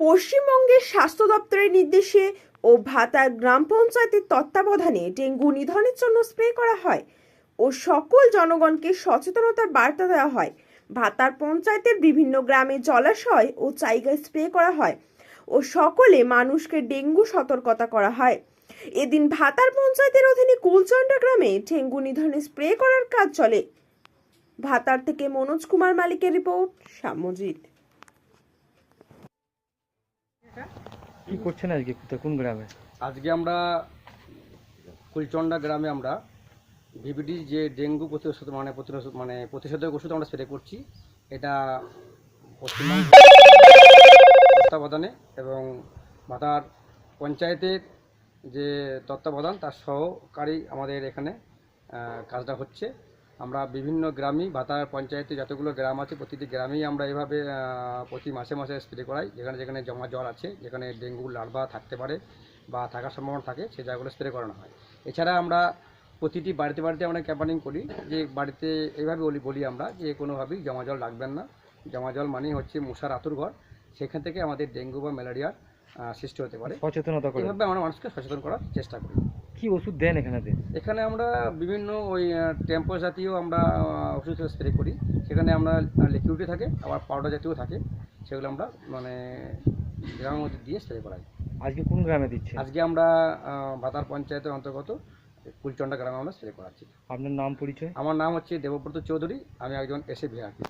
পশ্চিমবঙ্গের স্বাস্থ্য দপ্তরের নির্দেশে ও ভাতার গ্রাম পঞ্চায়েতের তত্ত্বাবধানে ডেঙ্গু নিধনের জন্য স্প্রে করা হয় ও সকল জনগণকে সচেতনতার বার্তা দেওয়া হয়। ভাতার পঞ্চায়েতের বিভিন্ন গ্রামে জলাশয় ও জায়গায় স্প্রে করা হয় ও সকলে মানুষকে ডেঙ্গু সতর্কতা করা হয়। এদিন ভাতার পঞ্চায়েতের অধীনে কুলচন্ডা গ্রামে ডেঙ্গু নিধনে স্প্রে করার কাজ চলে। ভাতার থেকে মনোজ কুমার মালিকের রিপোর্ট সাম্যজিৎ কি করছেন আজকে কোথায়? কোন গ্রামে? আজকে আমরা কুলচন্ডা গ্রামে আমরা ভিভিডি যে ডেঙ্গু প্রতিরোধ মানে প্রতিরোধ মানে প্রতিষেধক ওষুধ আমরা স্প্রে করছি, এটা পশ্চিমবঙ্গ তত্ত্বাবধানে এবং ভাতার পঞ্চায়েতের যে তত্ত্বাবধান, তার সহকারী আমাদের এখানে কাজটা হচ্ছে। আমরা বিভিন্ন গ্রামই ভাতার পঞ্চায়েতে যতগুলো গ্রাম আছে প্রতিটি গ্রামেই আমরা এভাবে প্রতি মাসে মাসে স্প্রে করাই। যেখানে যেখানে জমা জল আছে যেখানে ডেঙ্গু লার্ভা থাকতে পারে বা থাকার সম্ভাবনা থাকে সে জায়গাগুলো স্প্রে করানো হয়। এছাড়া আমরা প্রতিটি বাড়িতে বাড়িতে আমরা ক্যাম্পানিং করি যে বাড়িতে এইভাবে বলি বলি আমরা যে কোনোভাবেই জমা জল রাখবেন না। জমা জল মানেই হচ্ছে মশার আতুর ঘর। সেখান থেকে আমাদের ডেঙ্গু বা ম্যালেরিয়ার সৃষ্টি হতে পারে। সচেতনতা এইভাবে আমরা মানুষকে সচেতন করার চেষ্টা করি। কি ওষুধ দেন এখানেতে এখানে আমরা বিভিন্ন ওই টেম্পো জাতীয় আমরা ওষুধ স্প্রে করি। সেখানে আমরা লিকুইডে থাকে আবার পাউডার জাতীয় থাকে। সেগুলো আমরা মানে গ্রামের মধ্যে দিয়ে স্প্রে করাই। আজকে কোন গ্রামে দিচ্ছে আজকে আমরা ভাতার পঞ্চায়েতের অন্তর্গত কুলচন্ডা গ্রামে আমরা স্প্রে করাচ্ছি। আপনার নাম পরিচয়? আমার নাম হচ্ছে দেবব্রত চৌধুরী আমি একজন এসে ভিআরপি